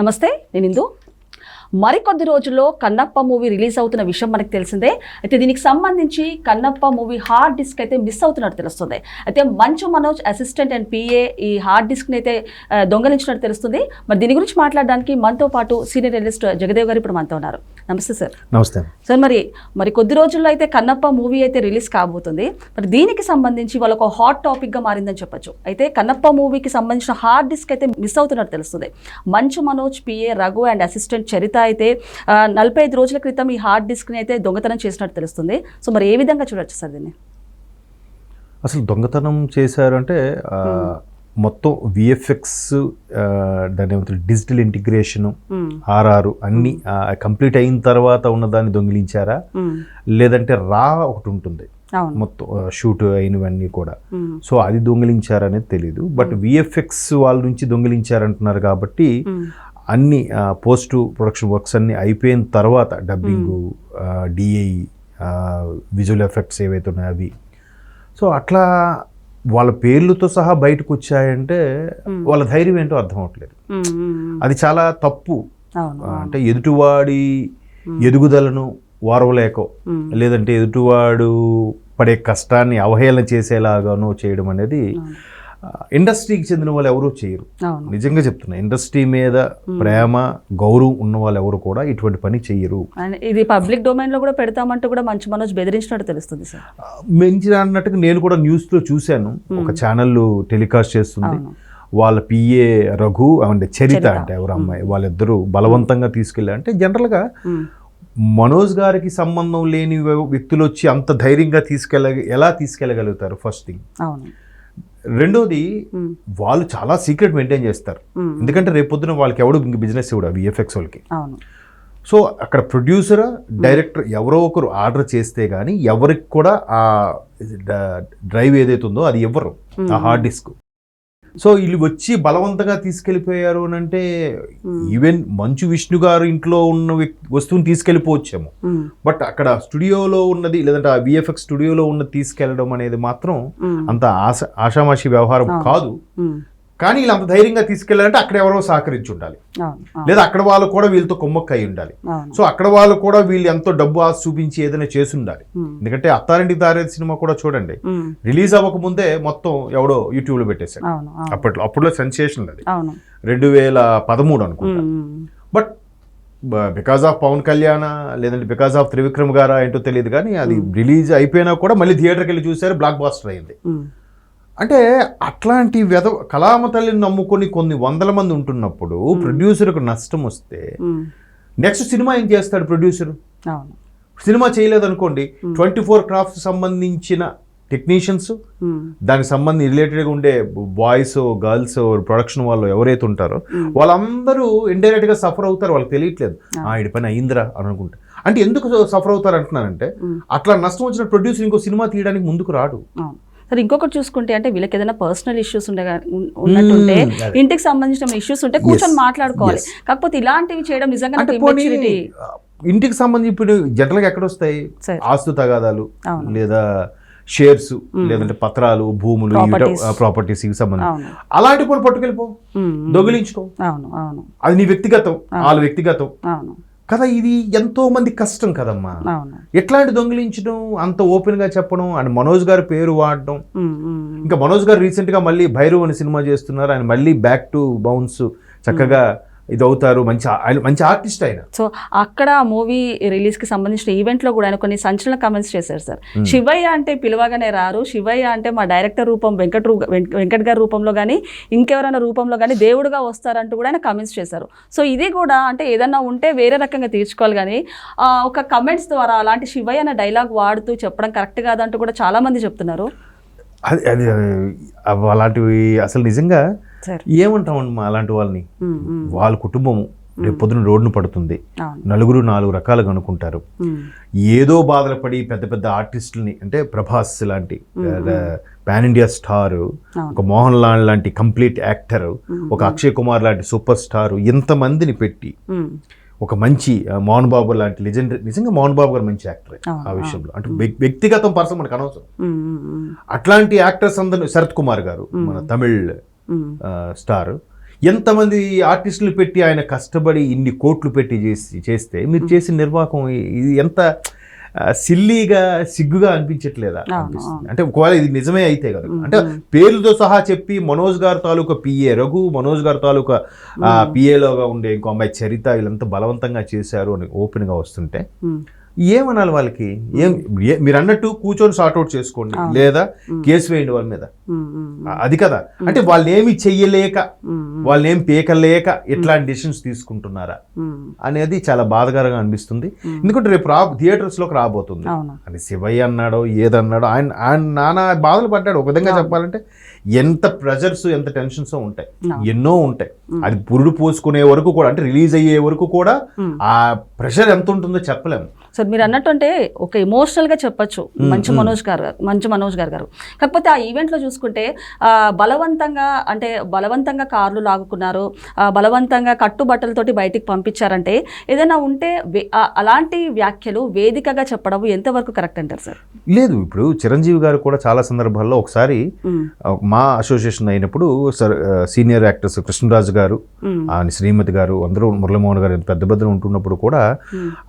నమస్తే నేను ఇందు. మరికొద్ది రోజుల్లో కన్నప్ప మూవీ రిలీజ్ అవుతున్న విషయం మనకు తెలిసిందే. అయితే దీనికి సంబంధించి కన్నప్ప మూవీ హార్డ్ డిస్క్ అయితే మిస్ అవుతున్నట్టు తెలుస్తుంది. అయితే Manchu Manoj assistant and PA ఈ హార్డ్ డిస్క్ని అయితే దొంగలించినట్టు తెలుస్తుంది. మరి దీని గురించి మాట్లాడడానికి మనతో పాటు సీనియర్ జర్నలిస్ట్ జగదేవ్ గారు ఇప్పుడు మనతో ఉన్నారు. నమస్తే సార్. నమస్తే. సార్ మరి మరి కొద్ది రోజుల్లో అయితే కన్నప్ప మూవీ అయితే రిలీజ్ కాబోతుంది. మరి దీనికి సంబంధించి వాళ్ళ ఒక హాట్ టాపిక్గా మారిందని చెప్పొచ్చు. అయితే కన్నప్ప మూవీకి సంబంధించిన హార్డ్ డిస్క్ అయితే మిస్ అవుతున్నట్టు తెలుస్తుంది. Manchu Manoj PA Raghu and assistant Charitha అయితే నలభై ఐదు రోజుల క్రితం ఈ హార్డ్ డిస్క్ని అయితే దొంగతనం చేసినట్టు తెలుస్తుంది. సో మరి ఏ విధంగా చూడొచ్చు సార్ దీన్ని? అసలు దొంగతనం చేశారంటే మొత్తం విఎఫ్ఎక్స్ దాని డిజిటల్ ఇంటిగ్రేషను. ఆర్ఆర్ అన్ని కంప్లీట్ అయిన తర్వాత ఉన్నదాన్ని దొంగిలించారా? మ్మ్. లేదంటే రా ఒకటి ఉంటుంది. మొత్తం షూట్ అయినవన్నీ కూడా. సో అది దొంగిలించారనేది తెలియదు బట్ విఎఫ్ఎక్స్ వాళ్ళ నుంచి దొంగిలించారంటున్నారు కాబట్టి. అన్ని పోస్ట్ ప్రొడక్షన్ వర్క్స్ అన్ని అయిపోయిన తర్వాత డబ్బింగు డిఐ విజువల్ ఎఫెక్ట్స్ ఏవైతే ఉన్నాయో అవి. సో అట్లా వాళ్ళ పేర్లతో సహా బయటకు వచ్చాయంటే వాళ్ళ ధైర్యం ఏంటో అర్థం అవట్లేదు మ్మ్. మ్మ్. అది చాలా తప్పు. అంటే ఎదుటివాడి ఎదుగుదలను వారవలేకో. లేదంటే ఎదుటివాడు పడే కష్టాన్ని అవహేళన చేసేలాగానో చేయడం అనేది ఇండస్ట్రీకి చెందిన వాళ్ళు ఎవరూ చేయరు. నిజంగా చెప్తున్నా ఇండస్ట్రీ మీద ప్రేమ గౌరవం ఉన్న వాళ్ళు ఎవరు కూడా ఇటువంటి పని చెయ్యరు అండ్ ఇది పబ్లిక్ డొమైన్లో కూడా పెడతామంటూ కూడా మంచు మనోజ్ బెదిరించినట్టు తెలుస్తుంది సార్. మంచి అన్నట్టుగా నేను కూడా న్యూస్లో చూశాను. ఒక ఛానల్ టెలికాస్ట్ చేస్తుంది. వాళ్ళ పిఏ రఘు అంటే చరిత అంటే ఎవరు అమ్మాయి వాళ్ళిద్దరూ బలవంతంగా తీసుకెళ్ళి అంటే జనరల్గా. మనోజ్ గారికి సంబంధం లేని వ్య- వ్యక్తులు వచ్చి అంత ధైర్యంగా తీసుకెళ్ళ ఎలా తీసుకెళ్ళగలుగుతారు? ఫస్ట్ థింగ్ అవును. రెండోది. వాళ్ళు చాలా సీక్రెట్ మెయింటైన్ చేస్తారు. ఎందుకంటే రేపు పొద్దున వాళ్ళకి ఎవడు ఇంక బిజినెస్ ఇవ్వడు విఎఫ్ఎక్స్ వాళ్ళకి. సో అక్కడ ప్రొడ్యూసర్ డైరెక్టర్ ఎవరో ఒకరు ఆర్డర్ చేస్తే కానీ ఎవరికి కూడా ఆ డ్రైవ్ ఏదైతే ఉందో అది ఇవ్వరు. ఆ హార్డ్ డిస్క్ సో వీళ్ళు వచ్చి బలవంతంగా తీసుకెళ్ళిపోయారు అని అంటే ఈవెన్ మంచు విష్ణు గారు ఇంట్లో ఉన్న వస్తువుని తీసుకెళ్ళిపోవచ్చేమో మ్మ్. బట్ అక్కడ స్టూడియోలో ఉన్నది లేదంటే ఆ విఎఫ్ఎక్స్ స్టూడియోలో ఉన్నది తీసుకెళ్ళడం అనేది మాత్రం మ్మ్. అంత ఆశ ఆషామాషి వ్యవహారం కాదు. కానీ వీళ్ళు అంత ధైర్యంగా తీసుకెళ్ళాలంటే అక్కడ ఎవరో సహకరించి ఉండాలి. లేదా అక్కడ వాళ్ళు కూడా వీళ్ళతో కొమ్మక్క అయి ఉండాలి సో అక్కడ వాళ్ళు కూడా వీళ్ళు ఎంతో డబ్బు ఆశ చూపించి ఏదైనా చేసి ఉండాలి. ఎందుకంటే అత్తారింటికి దారేది సినిమా కూడా చూడండి. రిలీజ్ అవ్వకముందే మొత్తం ఎవడో యూట్యూబ్లో పెట్టేశాడు. అవును అవును. అప్పట్లో అప్పుడులో సెన్సేషన్ అది. రెండు వేల పదమూడు అనుకుంటా. But because of Pawan Kalyan లేదంటే బికాస్ ఆఫ్ త్రివిక్రమ్ గారా ఏంటో తెలియదు కానీ అది రిలీజ్ అయిపోయినా కూడా మళ్ళీ థియేటర్కి వెళ్ళి చూసారు బ్లాక్ బాస్టర్ అయింది. అంటే అట్లాంటి వెద కళామ తల్లిని నమ్ముకొని కొన్ని వందల మంది ఉంటున్నప్పుడు ప్రొడ్యూసర్కు నష్టం వస్తే. నెక్స్ట్ సినిమా ఏం చేస్తాడు ప్రొడ్యూసర్? సినిమా చేయలేదనుకోండి ట్వంటీ ఫోర్ క్రాఫ్ట్స్ సంబంధించిన టెక్నీషియన్స్. దానికి సంబంధించి రిలేటెడ్గా ఉండే బాయ్స్ గర్ల్స్ ప్రొడక్షన్ వాళ్ళు ఎవరైతే ఉంటారో వాళ్ళందరూ ఇండైరెక్ట్గా సఫర్ అవుతారు వాళ్ళకి తెలియట్లేదు. ఆ. ఇడి పని అయిందిరా అని అనుకుంటా. అంటే ఎందుకు సఫర్ అవుతారు అంటున్నానంటే అట్లా నష్టం వచ్చిన ప్రొడ్యూసర్ ఇంకో సినిమా తీయడానికి ముందుకు రాడు. సరే ఇంకొకటి చూసుకుంటే అంటే వీళ్ళకి ఏదైనా పర్సనల్ ఇష్యూస్ ఉండే ఉన్- ఉన్నట్టుంటే. ఇంటికి సంబంధించిన ఇష్యూస్ ఉంటే కూర్చొని మాట్లాడుకోవాలి కాకపోతే ఇలాంటివి చేయడం నిజంగా. ఇంటికి సంబంధించి ఇప్పుడు జనరల్గా ఎక్కడ వస్తాయి. ఆస్తు తగాదాలు. లేదా షేర్స్ లేదంటే పత్రాలు భూములు. ప్రాపర్టీస్ ఇవి సంబంధం అవును అలాంటి కూడా పట్టుకెళ్ళిపో. దొంగిలించుకో అవును అవును అది నీ వ్యక్తిగతం వాళ్ళ వ్యక్తిగతం అవును కదా ఇది ఎంతో మంది కష్టం కదమ్మా. ఎట్లాంటి దొంగిలించడం అంత ఓపెన్గా చెప్పడం అండ్ మనోజ్ గారి పేరు వాడడం. ఇంకా మనోజ్ గారు రీసెంట్గా మళ్ళీ భైరవ్ అనే సినిమా చేస్తున్నారు. ఆయన మళ్ళీ బ్యాక్ టు బౌన్స్ చక్కగా ఇది అవుతారు మంచి ఆయన మంచి ఆర్టిస్ట్ ఆయన. సో అక్కడ మూవీ రిలీజ్కి సంబంధించిన ఈవెంట్లో కూడా ఆయన కొన్ని సంచలన కామెంట్స్ చేశారు సార్. శివయ్య అంటే పిలవగానే రారు శివయ్య అంటే మా డైరెక్టర్ రూపం వెంకట్ వెంకట్ గారి రూపంలో కానీ ఇంకెవరైనా రూపంలో కానీ దేవుడుగా వస్తారంటూ కూడా ఆయన కామెంట్స్ చేశారు. సో ఇది కూడా అంటే ఏదన్నా ఉంటే వేరే రకంగా తీర్చుకోవాలి కానీ ఆ, ఒక కమెంట్స్ ద్వారా అలాంటి శివయ్య అనే డైలాగ్ వాడుతూ చెప్పడం కరెక్ట్ కాదంటూ కూడా చాలా మంది చెప్తున్నారు. అది అది అలాంటివి అసలు నిజంగా ఏమంటామమ్మా అలాంటి వాళ్ళని? వాళ్ళ కుటుంబం రేపు పొద్దున రోడ్డును పడుతుంది. నలుగురు నాలుగు రకాలుగా అనుకుంటారు. ఏదో బాధలు పడి పెద్ద పెద్ద ఆర్టిస్టులని అంటే ప్రభాస్ లాంటి పాన్ ఇండియా స్టార్ ఒక మోహన్ లాల్ లాంటి కంప్లీట్ యాక్టర్ ఒక అక్షయ్ కుమార్ లాంటి సూపర్ స్టార్ ఇంతమందిని పెట్టి. ఒక మంచి మోహన్ బాబు లాంటి లెజెండరీ నిజంగా మోహన్ బాబు గారు మంచి యాక్టర్ ఆ విషయంలో. అంటే వ్యక్- వ్యక్తిగతం పర్సన్ మనకు అనవసరం. అట్లాంటి యాక్టర్స్ అందరూ శరత్ కుమార్ గారు మన తమిళ్ స్టార్. ఎంతమంది ఆర్టిస్టులు పెట్టి ఆయన కష్టపడి ఇన్ని కోట్లు పెట్టి చేసి చేస్తే మీరు చేసిన నిర్వాహకం ఇది ఎంత సిల్లీగా సిగ్గుగా అనిపించట్లేదా అనిపిస్తుంది. అంటే ఒకవేళ ఇది నిజమే అయితే కదా అంటే. పేర్లతో సహా చెప్పి మనోజ్ గారి తాలూకా పిఏ రఘు మనోజ్ గారి తాలూకా పిఏలోగా ఉండే ఇంకో అమ్మాయి చరిత వీళ్ళంతా బలవంతంగా చేశారు అని ఓపెన్గా వస్తుంటే ఏమనాలి వాళ్ళకి? ఏం మీరు అన్నట్టు కూర్చొని సార్ట్అవుట్ చేసుకోండి. లేదా కేసు వేయండి వాళ్ళ మీద. అది కదా. అంటే వాళ్ళు ఏమి చెయ్యలేక వాళ్ళు ఏం పీకలేక ఇట్లాంటి డిసిషన్స్ తీసుకుంటున్నారా? అనేది చాలా బాధాకరంగా అనిపిస్తుంది. ఎందుకంటే రేపు రా థియేటర్స్లోకి రాబోతుంది అది శివయ్య అన్నాడో ఏదన్నాడో ఆయన ఆయన నానా బాధలు పడ్డాడు. ఒక విధంగా. చెప్పాలంటే ఎంత ప్రెజర్స్ ఎంత టెన్షన్స్ ఉంటాయి. ఎన్నో ఉంటాయి. అది పురుడు పోసుకునే వరకు కూడా అంటే రిలీజ్ అయ్యే వరకు కూడా. ఆ ప్రెషర్ ఎంత ఉంటుందో చెప్పలేము సో మీరు అన్నట్టు అంటే ఒక ఎమోషనల్గా చెప్పొచ్చు మంచి. మనోజ్ గారు మంచి మనోజ్ గారు గారు కాకపోతే ఆ ఈవెంట్లో చూసుకుంటే బలవంతంగా అంటే బలవంతంగా కార్లు లాగుకున్నారు బలవంతంగా కట్టుబట్టలతోటి బయటికి పంపించారంటే ఏదైనా ఉంటే అలాంటి వ్యాఖ్యలు వేదికగా చెప్పడం ఎంతవరకు కరెక్ట్ అంటారు సార్ లేదు ఇప్పుడు చిరంజీవి గారు కూడా చాలా సందర్భాల్లో ఒకసారి మా అసోసియేషన్ అయినప్పుడు సీనియర్ యాక్టర్స్ కృష్ణరాజు గారు శ్రీమతి గారు అందరూ మురళీమోహన్ గారు పెద్ద పెద్దలు ఉంటున్నప్పుడు కూడా.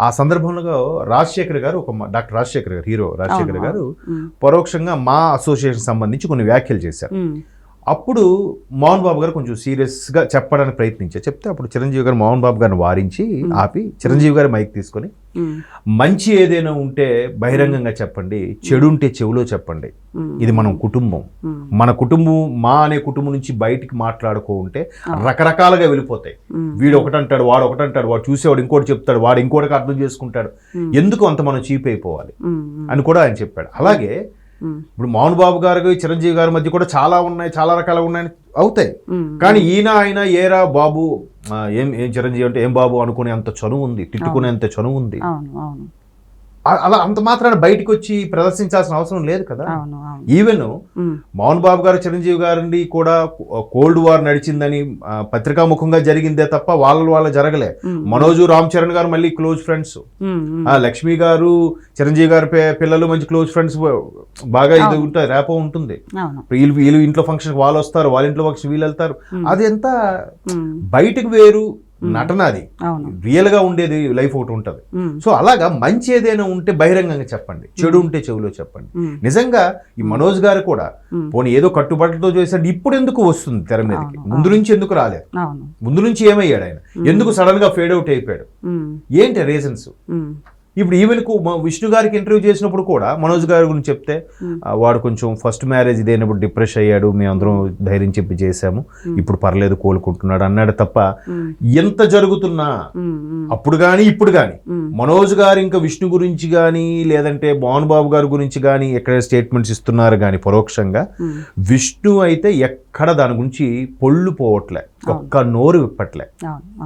ఆ సందర్భంలో రాజశేఖర్ గారు ఒక డాక్టర్ రాజశేఖర్ గారు హీరో రాజశేఖర్ గారు. పరోక్షంగా మా అసోసియేషన్ సంబంధించి కొన్ని వ్యాఖ్యలు చేశారు. అప్పుడు మోహన్ బాబు గారు కొంచెం సీరియస్గా చెప్పడానికి ప్రయత్నించారు చెప్తే అప్పుడు చిరంజీవి గారు మోహన్ బాబు గారిని వారించి ఆపి చిరంజీవి గారి మైక్ తీసుకొని. మంచి ఏదైనా ఉంటే బహిరంగంగా చెప్పండి చెడు ఉంటే చెవులో చెప్పండి. ఇది మనం కుటుంబం. మన కుటుంబం మా అనే కుటుంబం నుంచి బయటికి మాట్లాడుకో ఉంటే. రకరకాలుగా వెళ్ళిపోతాయి. వీడు ఒకటంటాడు వాడు ఒకటంటాడు వాడు చూసేవాడు ఇంకోటి చెప్తాడు వాడు ఇంకోటికి అర్థం చేసుకుంటాడు. ఎందుకు అంత మనం చీప్ అయిపోవాలి. అని కూడా ఆయన చెప్పాడు అలాగే. ఇప్పుడు మోహన్ బాబు గారు చిరంజీవి గారి మధ్య కూడా చాలా ఉన్నాయి చాలా రకాలు ఉన్నాయని అవుతాయి. కానీ ఈయన ఆయన ఏరా బాబు ఏం ఏం చిరంజీవి అంటే ఏం బాబు అనుకునే అంత చనువు ఉంది తిట్టుకునేంత చనువు ఉంది. అవును అవును. ఆ- అలా అంత మాత్రాన బయటకు వచ్చి ప్రదర్శించాల్సిన అవసరం లేదు కదా ఈవెన్. మోహన్ బాబు గారు చిరంజీవి గారిని కూడా కోల్డ్ వార్ నడిచిందని ఆ, పత్రికాముఖంగా జరిగిందే తప్ప వాళ్ళ వాళ్ళ జరగలే. మనోజు రామ్ చరణ్ గారు మళ్ళీ క్లోజ్ ఫ్రెండ్స్. ఆ లక్ష్మి గారు చిరంజీవి గారి పిల్లలు మంచి క్లోజ్ ఫ్రెండ్స్ బాగా ఇది. ఉంటుంది రేపో ఉంటుంది వీళ్ళు వీళ్ళు ఇంట్లో ఫంక్షన్ వాళ్ళు వస్తారు వాళ్ళ ఇంట్లో ఫంక్షన్ వీళ్ళు వెళ్తారు మ్మ్. అది ఎంత మ్మ్. బయటకు వేరు నటన అది రియల్గా ఉండేది లైఫ్ ఒకటి ఉంటుంది. సో అలాగా మంచి ఏదైనా ఉంటే బహిరంగంగా చెప్పండి. చెడు ఉంటే చెవిలో చెప్పండి. నిజంగా ఈ మనోజ్ గారు కూడా. పోనీ ఏదో కట్టుబాటుతో చేశాడు ఇప్పుడు ఎందుకు వస్తుంది తెర మీదకి? ముందు నుంచి ఎందుకు రాలేదు? ముందు నుంచి ఏమయ్యాడు ఆయన? ఎందుకు సడన్గా ఫేడ్ అవుట్ అయిపోయాడు. ఏంటి రీజన్స్. ఇప్పుడు ఈవెన్కు మా విష్ణు గారికి ఇంటర్వ్యూ చేసినప్పుడు కూడా మనోజ్ గారి గురించి చెప్తే వాడు కొంచెం ఫస్ట్ మ్యారేజ్ ఇదైనప్పుడు డిప్రెస్ అయ్యాడు మేము అందరం ధైర్యం చెప్పి చేశాము ఇప్పుడు పర్లేదు కోలుకుంటున్నాడు అన్నాడు తప్ప. ఎంత జరుగుతున్నా. అప్పుడు కానీ ఇప్పుడు కానీ. మనోజ్ గారు ఇంకా విష్ణు గురించి కానీ లేదంటే మోహన్ బాబు గారి గురించి కానీ ఎక్కడ స్టేట్మెంట్స్ ఇస్తున్నారు కానీ పరోక్షంగా. విష్ణు అయితే ఎక్కడ దాని గురించి పొళ్ళు పోవట్లే ఒక్క నోరు విప్పట్లే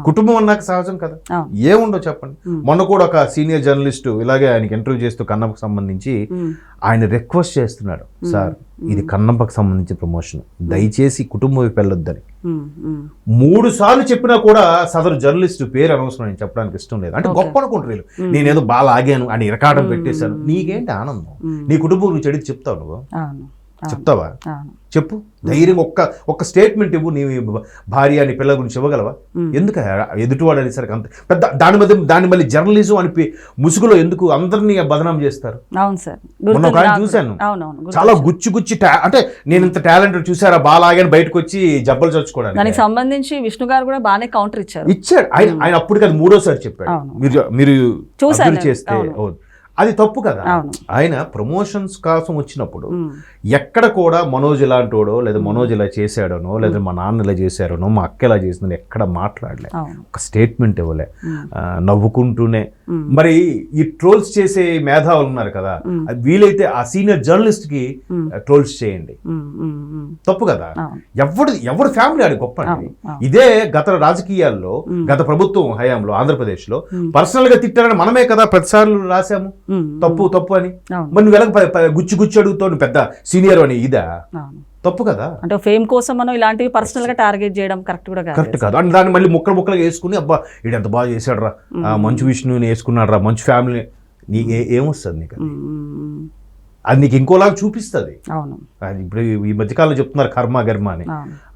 కుటుంబం అన్నాక సహజం కదా. ఏముండో చెప్పండి. మొన్న కూడా ఒక సీనియర్ జర్నలిస్టు ఇలాగే ఆయనకి ఇంటర్వ్యూ చేస్తూ కన్నప్పకు సంబంధించి. ఆయన రిక్వెస్ట్ చేస్తున్నాడు. సార్ ఇది కన్నప్పకు సంబంధించిన ప్రమోషన్. దయచేసి కుటుంబం వెళ్ళొద్దని. మూడు సార్లు చెప్పినా కూడా సదరు జర్నలిస్ట్ పేరు అనవసరం నేను చెప్పడానికి ఇష్టం లేదు. అంటే గొప్ప అనుకుంటారు నేనేదో బాగా ఆగాను అని ఇరకాటం పెట్టేశాను. నీకేంటి ఆనందం. నీ కుటుంబం నువ్వు చెడికి చెప్తావు నువ్వు? చెప్తావా? చెప్పు. ధైర్యం ఒక్క ఒక్క స్టేట్మెంట్ ఇవ్వు. నీ భార్య నీ పిల్లల గురించి ఇవ్వగలవా. ఎందుకు? ఎదుటివాడు అనేసరికి అంత పెద్ద దాని మధ్య దాని మళ్ళీ జర్నలిజం అని ముసుగులో ఎందుకు అందరినీ బదనాం చేస్తారు? అవును సార్. మొన్న ఒక ఆయన. చూశాను. చాలా గుచ్చి గుచ్చి అంటే నేను ఇంత టాలెంట్ చూసారా బాలాగని బయటకు వచ్చి జబ్బలు దానికి చచ్చుకోవడానికి సంబంధించి విష్ణు గారు కూడా బాగానే కౌంటర్ ఇచ్చారు. ఇచ్చాడు. ఆయన ఆయన అది మూడోసారి చెప్పాడు. మీరు మీరు. చేస్తే. అది తప్పు కదా ఆయన ప్రమోషన్స్ కోసం వచ్చినప్పుడు. ఎక్కడ కూడా మనోజ్ ఇలాంటోడో లేదా మనోజ్ ఇలా చేశాడనో లేదా మా నాన్న ఇలా చేశారనో మా అక్క ఇలా చేసిందని ఎక్కడ మాట్లాడలే ఒక స్టేట్మెంట్ ఇవ్వలే నవ్వుకుంటూనే. మరి ఈ ట్రోల్స్ చేసే మేధావులు ఉన్నారు కదా వీలైతే ఆ సీనియర్ జర్నలిస్ట్కి. ట్రోల్స్ చేయండి. తప్పు కదా అవును ఎవరు ఫ్యామిలీ ఆడి గొప్ప అండి. ఇదే గత రాజకీయాల్లో. గత ప్రభుత్వం హయాంలో ఆంధ్రప్రదేశ్లో మ్మ్. పర్సనల్గా తిట్టారని మనమే కదా ప్రతిసార్లు రాసాము మ్మ్. తప్పు తప్పు అని? మరి నువ్వు ప- గుచ్చి గుచ్చి అడుగుతావు? పెద్ద సీనియర్ అని ఇదా? తప్పు కదా? అంటే ఫేమ్ కోసం మనం ఇలాంటివి పర్సనల్గా టార్గెట్ చేయడం కరెక్ట్ కూడా కరెక్ట్ కాదు. అండ్ దాన్ని మళ్ళీ ముక్కలు ముక్కలుగా వేసుకుని అబ్బా వీడు ఎంత బాగా చేశాడు రా మంచు విష్ణుని వేసుకున్నాడు రా మంచి ఫ్యామిలీ నీ ఏ- ఏమొస్తుంది నీకు అది? నీకు ఇంకోలాగా చూపిస్తుంది అవును అది ఇప్పుడు ఈ మధ్యకాలంలో చెప్తున్నారు కర్మ గర్మ అని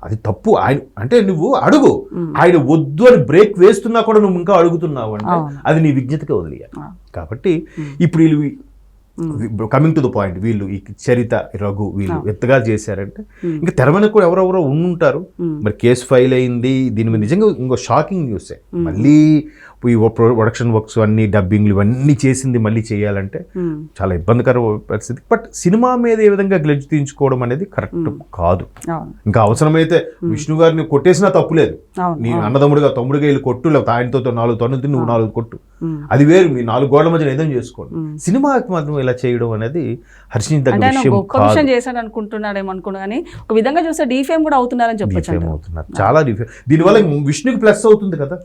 అది తప్పు ఆయన అంటే నువ్వు అడుగు. ఆయన వద్దు అని బ్రేక్ వేస్తున్నా కూడా నువ్వు ఇంకా అడుగుతున్నావు అంటే. అది నీ విజ్ఞతకే వదిలేయాలి. కాబట్టి. ఇప్పుడు కమింగ్ టు ద పాయింట్ వీళ్ళు ఈ చరిత రఘు వీళ్ళు ఎత్తగా చేశారంటే మ్మ్. ఇంకా తెర వెనక కూడా ఎవరెవరో ఉండుంటారు. మ్మ్. మరి కేసు ఫైల్ అయింది దీని మీద నిజంగా ఇంకో షాకింగ్ న్యూసే. మళ్ళీ ఈ ప్రొడక్షన్ వర్క్స్ అన్ని డబ్బింగ్లు ఇవన్నీ చేసింది మళ్ళీ చేయాలంటే. చాలా ఇబ్బందికర పరిస్థితి. బట్ సినిమా మీద ఏ విధంగా గ్లెడ్జ్ తీయించుకోవడం అనేది కరెక్ట్ కాదు. ఇంకా అవసరమైతే విష్ణు గారిని కొట్టేసినా తప్పులేదు నీ అన్నదమ్ముడిగా తమ్ముడిగా వెళ్ళి కొట్టు లేకపోతే ఆయనతో నాలుగు తన్నులు తిని నువ్వు నాలుగు కొట్టు. అది వేరు మీ నాలుగు గోడల మధ్య ఏదో చేసుకోండి. సినిమాకి మాత్రం ఇలా చేయడం అనేది హర్షించదగ్గ విషయం కాదు. చేశాడు అనుకుంటున్నాడేమో అనుకున్నా కానీ ఒక విధంగా చూస్తే డీఫేమ్ కూడా అవుతున్నారని చెప్పొచ్చు. అవుతున్నారు. చాలా డిఫేమ్. దీనివల్ల విష్ణుకి ప్లస్ అవుతుంది కదా?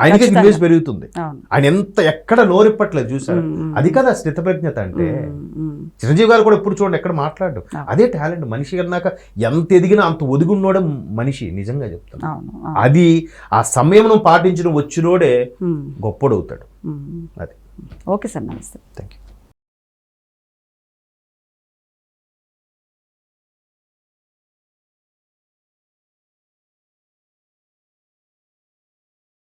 ఆయనకి పెరుగుతుంది. ఆయన ఎంత ఎక్కడ నోరిప్పట్లేదు చూసారు. అది కదా స్థితప్రజ్ఞత అంటే. చిరంజీవి గారు కూడా ఎప్పుడు చూడండి ఎక్కడ మాట్లాడు ఆ. అదే టాలెంట్. మనిషి అన్నాక ఎంత ఎదిగినా అంత ఒదిగున్నోడే మనిషి నిజంగా చెప్తాను. అది ఆ సంయమనం పాటించడం వచ్చినోడే. గొప్పడవుతాడు. అది. ఓకే సార్ నమస్తే. Thank you